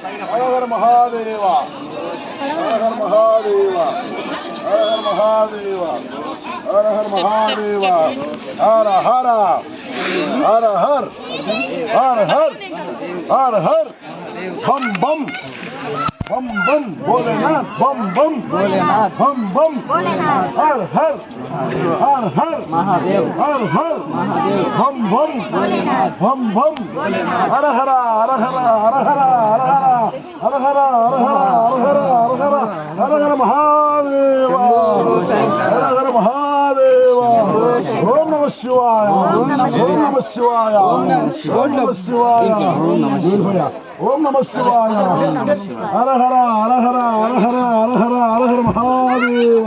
ஹரஹர் மகாதேவா ஹரஹர் மகாதேவா ஹரஹர் மகாதேவா ஹரஹர் மகாதேவா ஹர ஹர ஹர ஹர் ஹர ஹர் ஹர ஹர் பம் பம் பம் பம் போலேநாத் பம் பம் போலேநாத் பம் பம் ஹர் ஹர் బం బం భోలేనాథ్ హర్ హర్ హర్ హర్ మహాదేవ్ హర్ హర్ మహాదేవ్ బం బం భోలేనాథ్ బం బం హర హర హర హర హర హర హర హర హర హర హర హర హర హర హర హర మహాదేవ హర హర మహాదేవ ఓం నమ శివాయ ఓం నమ శివాయ ఓం నమ శివాయ ఓం నమ శివాయ హర హర హర హర హర హర హర హర హర హర మహాదేవ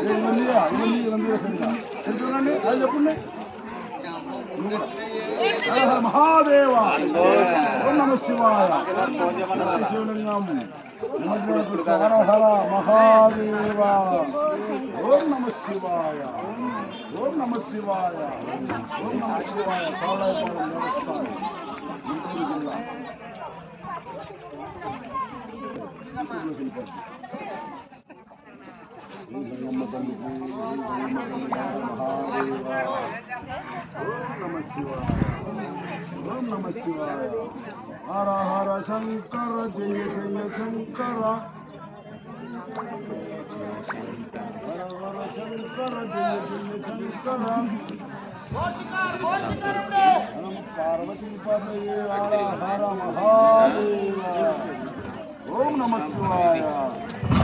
శివాయ ఓం నమ శివాయ ఇవన్నీయా ఇవన్నీ ఇవన్నీ సరిగా చూడండి అది చెప్పండి మహాదేవ ఓం నమ శివాయ శివలింగం హర హర మహాదేవ ఓం నమ శివాయ ఓం నమ శివాయ ఓం నమ శివాయ దేవస్థానం గుంటూరు జిల్లా ओम नमः शिवाय हर हर शंकर जय जय शंकर हर हर शंकर जय जय शंकर हम पार्वती हर हर महादेव ओम नमः शिवाय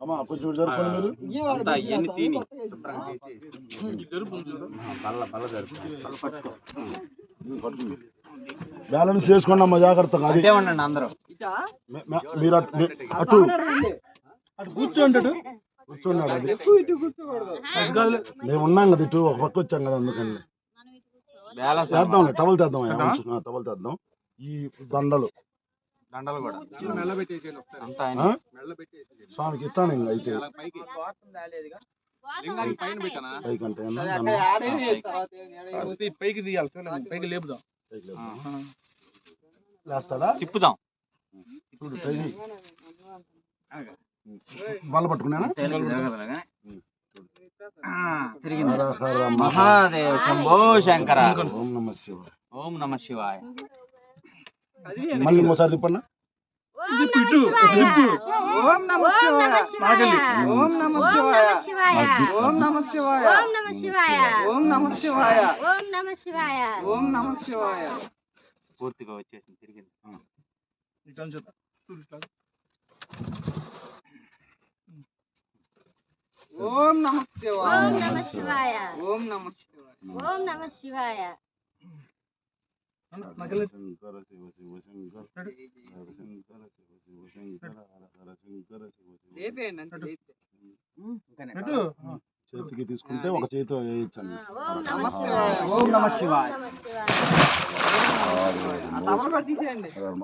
అమ్మా జరుపుకోండి మీరు. అంతా ఇవన్నీ తిని. బ్యాలెన్స్ చేసుకోండి అమ్మా జాగ్రత్తగా అది. అందరూ. మీరు అటు మీ- అటు కూర్చోండి కూర్చున్నాడు అది. మేము ఉన్నాం కదా ఇటు ఒక పక్క వచ్చాం కదా అందుకని. బ్యాలెన్స్ చేద్దాం. టవల్ తెద్దాం టవల్ తెద్దాం ఈ దండలు. దండలు కూడా. అంతా ఆ? స్వామికి ఇస్తాను ఇంకా అయితే. పైన పెట్టానా? పైకి పైకి పైకి లేపుదాం? లేస్తాడా? తిప్పుదాం. ఇప్పుడు బల్ల పట్టుకున్నానా? మహాదేవ శంభో శంకర. ఓం నమ శివ ఓం నమ శివాయ. మళ్ళీ ఇంకోసారి తిప్పన్నా ఓం నమ శివాయ ఓం నమ శివాయ ఓం నమ శివాయ ఓం నమ శివాయ ఓం నమ శివాయ ఓం నమ శివాయ ఓం నమ శివాయ పూర్తిగా వచ్చేసింది తిరిగింది చూద్దాం ఇట్లా. ఓం నమ ఓం శివాయ నమ శివాయ ఓం నమ శివాయ ఓం నమ శివాయ నాకెళ్ళి శంకర శివ శివ శంకర హర శంకర శివ శివ శంకర. హర హర శంకర శివ శివ లేపేయండి అంతే లేపే. పెట్టు చేతికి తీసుకుంటే ఒక చేతితో వేయించండి ఓం నమ శివాయ.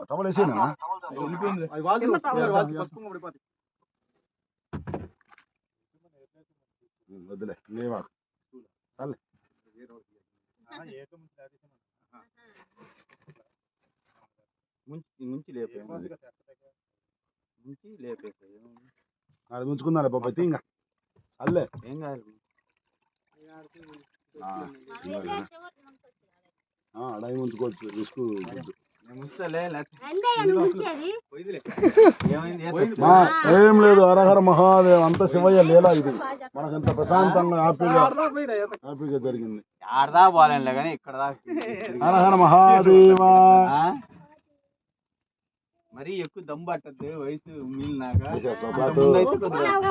టవల్ వేసేనా? లేవా చాలే ముంచి ముంచి లేపే ముంచి లేపేసా అది ఉంచుకుందా బాబా అయితే ఇంకా అల్లే. ఏం కాదు అడవి ఉంచుకోవచ్చు రిస్క్ ఏం లేదు హరహర మహాదేవ్ అంత శివయ్య లీలా ఇది. మనకు ఎంత ప్రశాంతంగా హ్యాపీగా హ్యాపీగా జరిగింది. ఆడదా పోలేనులే కానీ ఇక్కడ దాకా హరహర మహాదేవా? మరీ ఎక్కువ దమ్ పట్టద్దు వయసు మిగిలినాక.